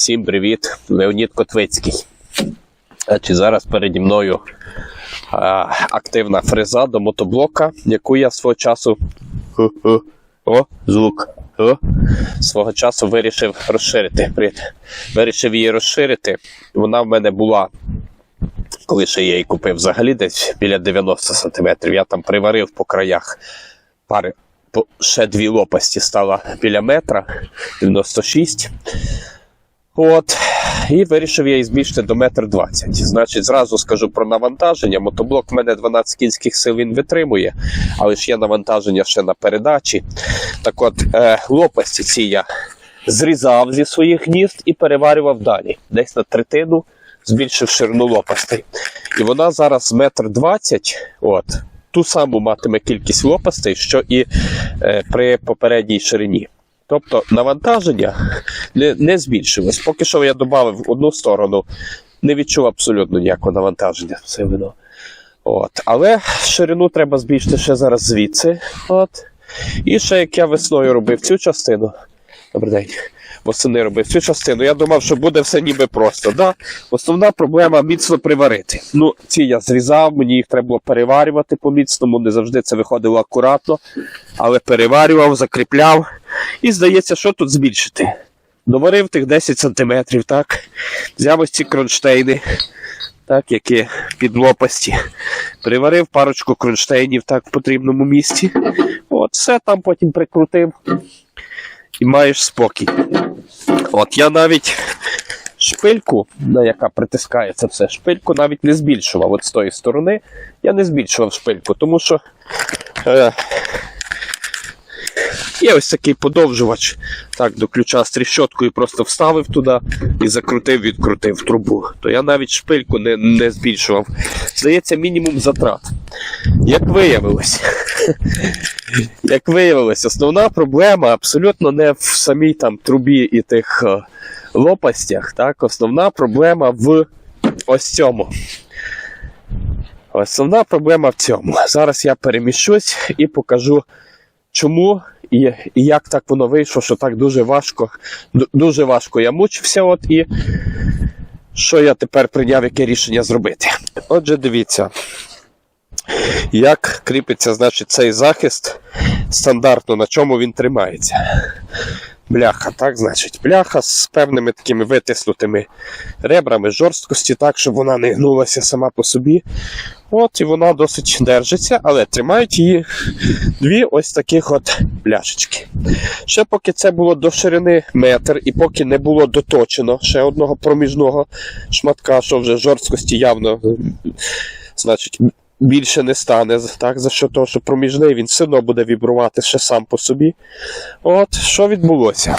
Всім привіт, Леонід Котвицький. Значить, зараз переді мною а, активна фреза до мотоблока, яку я свого часу. О, звук. О, свого часу вирішив розширити. Вирішив її розширити. Вона в мене була, коли ще я її купив, взагалі десь біля 90 см. Я там приварив по краях пари. Ще дві лопасті стало біля метра 96. От. І вирішив я її збільшити до метр двадцять. Значить, зразу скажу про навантаження. Мотоблок в мене 12 кінських сил він витримує, але ж є навантаження ще на передачі. Так от, е, лопасті ці я зрізав зі своїх гнізд і переварював далі. Десь на третину збільшив ширину лопастей. І вона зараз метр двадцять. От. Ту саму матиме кількість лопастей, що і е, при попередній ширині. Тобто навантаження не, не збільшилось. Поки що я додав в одну сторону, не відчув абсолютно ніякого навантаження все вино. От. Але ширину треба збільшити ще зараз звідси. От. І ще як я весною робив цю частину. Добрий день. Восени робив цю частину. Я думав, що буде все ніби просто. Да? Основна проблема міцно приварити. Ну, ці я зрізав, мені їх треба було переварювати по міцному, не завжди це виходило акуратно, але переварював, закріпляв. І здається, що тут збільшити. Доварив тих 10 см, так. Взяв ось ці кронштейни, так, які під лопасті. Приварив парочку кронштейнів так в потрібному місці. От, все там потім прикрутив. І маєш спокій. От я навіть шпильку, на яка притискає це все, шпильку навіть не збільшував. От з тої сторони я не збільшував шпильку, тому що. Е, Є ось такий подовжувач. Так, до ключа з тріщоткою просто вставив туди і закрутив, відкрутив трубу. То я навіть шпильку не, не збільшував. Здається, мінімум затрат. Як виявилось, як виявилось, основна проблема абсолютно не в самій там трубі і тих е, лопастях. Так? Основна проблема в ось цьому. Основна проблема в цьому. Зараз я переміщусь і покажу, чому і, і як так воно вийшло, що так дуже важко, дуже важко я мучився. От і що я тепер прийняв, яке рішення зробити. Отже, дивіться, як кріпиться значить, цей захист стандартно, на чому він тримається. Бляха, так, значить, бляха з певними такими витиснутими ребрами жорсткості, так, щоб вона не гнулася сама по собі. От, і вона досить держиться, але тримають її дві ось таких от пляшечки. Ще поки це було до ширини метр, і поки не було доточено ще одного проміжного шматка, що вже жорсткості явно, значить, більше не стане, так, за що того, що проміжний він все одно буде вібрувати ще сам по собі. От, що відбулося?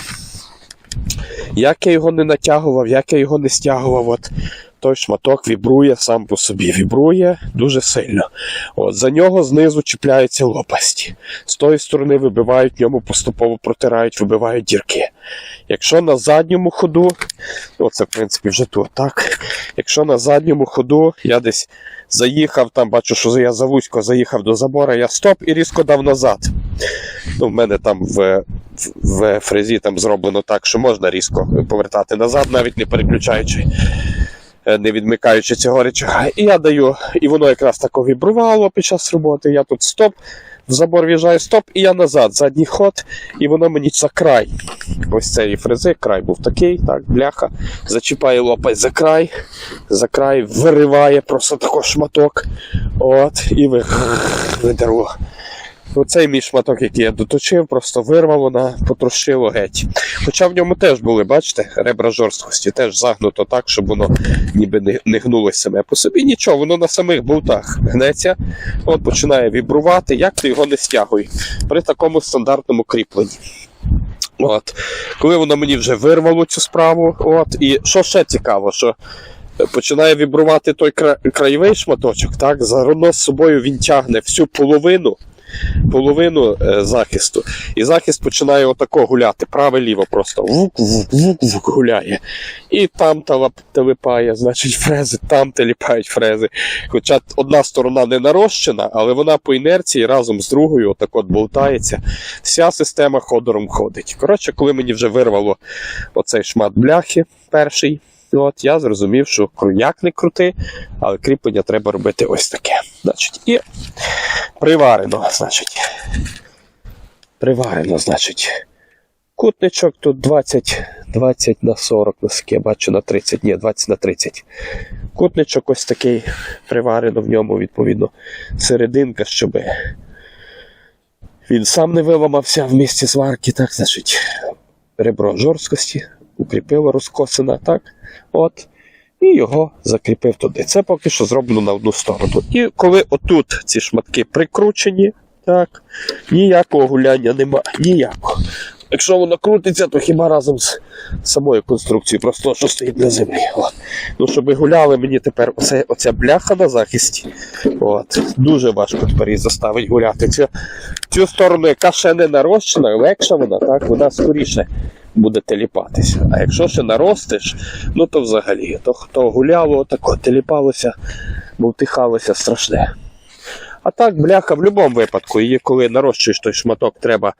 Як я його не натягував, як я його не стягував, от той шматок вібрує сам по собі, вібрує дуже сильно. От, за нього знизу чіпляються лопасті. З тої сторони вибивають ньому, поступово протирають, вибивають дірки. Якщо на задньому ходу, ну це в принципі вже тут, так? Якщо на задньому ходу я десь заїхав, там бачу, що я завузько заїхав до забора, я стоп і різко дав назад. Ну, в мене там в, в, в фрезі там зроблено так, що можна різко повертати назад, навіть не переключаючи, не відмикаючи цього речага. І я даю, і воно якраз тако вібрувало під час роботи. Я тут стоп, в забор в'їжджаю стоп, і я назад, задній ход, і воно мені за край. Ось цієї фрези, край був такий, так, бляха. Зачіпає лопать за край, за край вириває просто такий шматок. От, і ви, видерло. Оцей мій шматок, який я доточив, просто вирвало на потрощило геть. Хоча в ньому теж були, бачите, ребра жорсткості, теж загнуто так, щоб воно ніби не, гнулося саме по собі. Нічого, воно на самих болтах гнеться, от починає вібрувати, як ти його не стягуй при такому стандартному кріпленні. От. Коли воно мені вже вирвало цю справу, от, і що ще цікаво, що починає вібрувати той кра- краєвий шматочок, так, заодно з собою він тягне всю половину половину е, захисту. І захист починає отако гуляти, праве-ліво просто вук-вук-вук-вук гуляє. І там теліпає, значить, фрези, там теліпають фрези. Хоча одна сторона не нарощена, але вона по інерції разом з другою отак от болтається. Вся система ходором ходить. Коротше, коли мені вже вирвало оцей шмат бляхи перший, от я зрозумів, що як не крути, але кріплення треба робити ось таке. Значить, і приварено, значить. Приварено, значить. Кутничок тут 20, 20 на 40, наскільки я бачу на 30, ні, 20 на 30. Кутничок ось такий приварено в ньому, відповідно, серединка, щоб він сам не виламався в місці зварки, так, значить, ребро жорсткості, укріпило розкосина, так, от, і його закріпив туди. Це поки що зроблено на одну сторону. І коли отут ці шматки прикручені, так, ніякого гуляння нема, ніякого. Якщо воно крутиться, то хіба разом з самою конструкцією, просто що стоїть на землі. От. Ну, щоб гуляли мені тепер оце, оця бляха на захисті. От. Дуже важко тепер її заставить гуляти. Цю, цю сторону, яка ще не нарощена, легша вона, так, вона скоріше буде теліпатися. А якщо ще наростиш, ну то взагалі, то хто гуляло, тако теліпалося, бултихалося страшне. А так, бляха, в будь-якому випадку, її коли нарощуєш той шматок, треба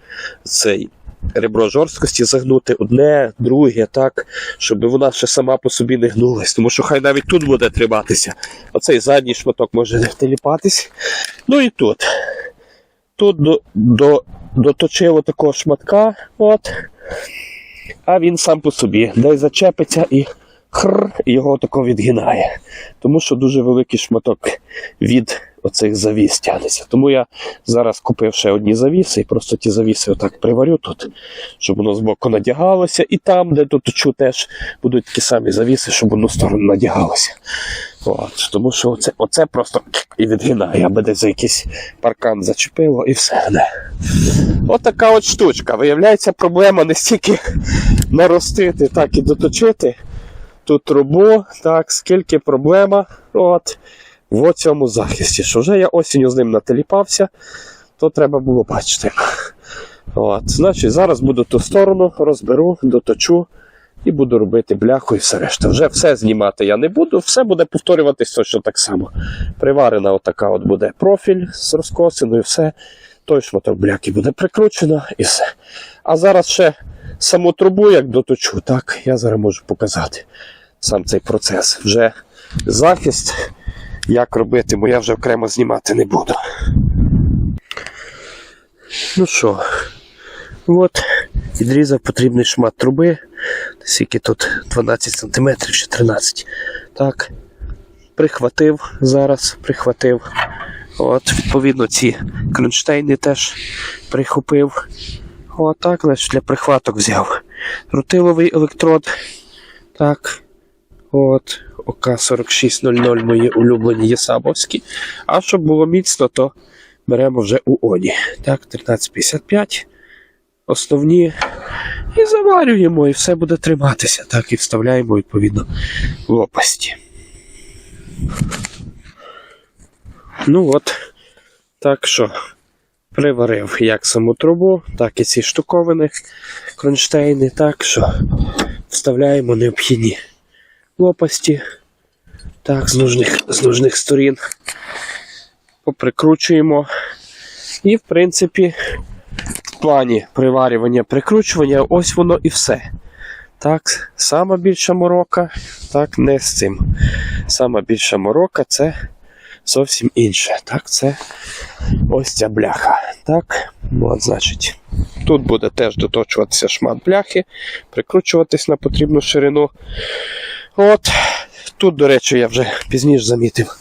цей ребро жорсткості загнути одне, друге, так, щоб вона ще сама по собі не гнулась. Тому що хай навіть тут буде триматися. Оцей задній шматок може не теліпатись. Ну і тут. Тут до, до, доточило такого шматка, от, а він сам по собі. Десь зачепиться і хр, його тако відгинає. Тому що дуже великий шматок від оцих завіс тягнеться. Тому я зараз купив ще одні завіси і просто ті завіси отак приварю тут, щоб воно збоку надягалося. І там, де доточу, теж будуть такі самі завіси, щоб в одну сторону надягалося. От, тому що оце, оце просто і відгинає, аби десь за якийсь паркан зачепило і все. Не. От така от штучка. Виявляється, проблема не стільки наростити, так і доточити ту трубу, так, скільки проблема от, в цьому захисті. Що вже я осінню з ним нателіпався, то треба було бачити. От, значить, зараз буду ту сторону, розберу, доточу і буду робити бляху і все решта. Вже все знімати я не буду, все буде повторюватись точно так само. Приварена отака от буде профіль з розкосиною, все. Той шматок бляки буде прикручено і все. А зараз ще саму трубу, як доточу, так, я зараз можу показати сам цей процес. Вже захист, як робити, бо я вже окремо знімати не буду. Ну що, от, відрізав потрібний шмат труби. Скільки тут 12 см чи 13 Так. Прихватив зараз, прихватив. От, відповідно, ці кронштейни теж прихопив. Отак, значить, для прихваток взяв. Рутиловий електрод. Так. От, ОК-4600 мої улюблені єсабовські. А щоб було міцно, то беремо вже у Оні. Так, 1355. Основні. І заварюємо, і все буде триматися. Так, і вставляємо відповідно лопасті. Ну от, так що приварив як саму трубу, так і ці штуковини, кронштейни, так що вставляємо необхідні лопасті. Так, з нужних, з нужних сторін. Поприкручуємо. І, в принципі, в плані приварювання, прикручування, ось воно і все. Так, сама більша морока, так, не з цим. Сама більша морока це зовсім інше. Так, це ось ця бляха. Так, от, значить, тут буде теж доточуватися шмат бляхи, прикручуватись на потрібну ширину. От, тут, до речі, я вже пізніше замітив.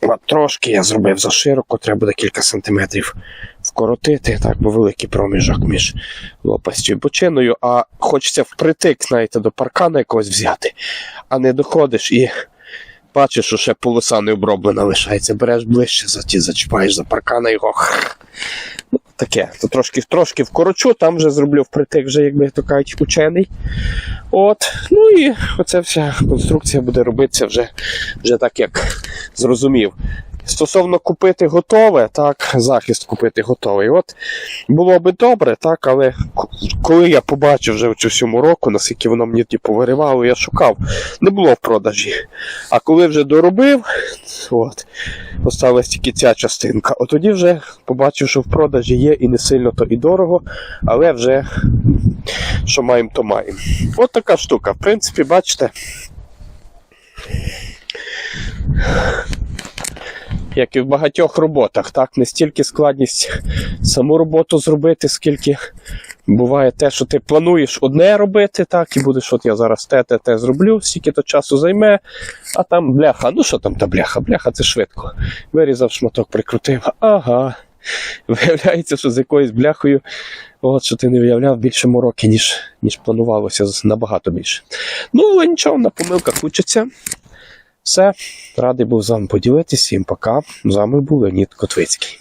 От, трошки я зробив за широко, треба буде кілька сантиметрів вкоротити, так, бо великий проміжок між лопастю і бочиною, а хочеться впритик, знаєте, до паркана якогось взяти, а не доходиш і бачиш, що ще полоса не оброблена лишається. Береш ближче, за ті зачіпаєш за паркана його. Ну, таке, то трошки, трошки вкорочу, там вже зроблю впритик, вже, якби то кажуть, учений. От, ну і оця вся конструкція буде робитися вже, вже так, як зрозумів. Стосовно купити готове, так, захист купити готовий. От було би добре, так, але коли я побачив вже цю всьому року, наскільки воно мені типу, виривало, я шукав, не було в продажі. А коли вже доробив, от, осталась тільки ця частинка, от тоді вже побачив, що в продажі є і не сильно то і дорого, але вже що маємо, то маємо. От така штука. В принципі, бачите. Як і в багатьох роботах, так, не стільки складність саму роботу зробити, скільки буває те, що ти плануєш одне робити, так, і будеш, от я зараз те, те, те зроблю, скільки то часу займе, а там бляха. Ну що там та бляха? Бляха це швидко. Вирізав шматок, прикрутив. Ага. Виявляється, що з якоюсь бляхою, от що ти не уявляв, більше мороки, ніж, ніж планувалося, набагато більше. Ну, нічого, на помилках учаться. Все, радий був з вами поділитися. Всім пока. З вами був Леонід Котвицький.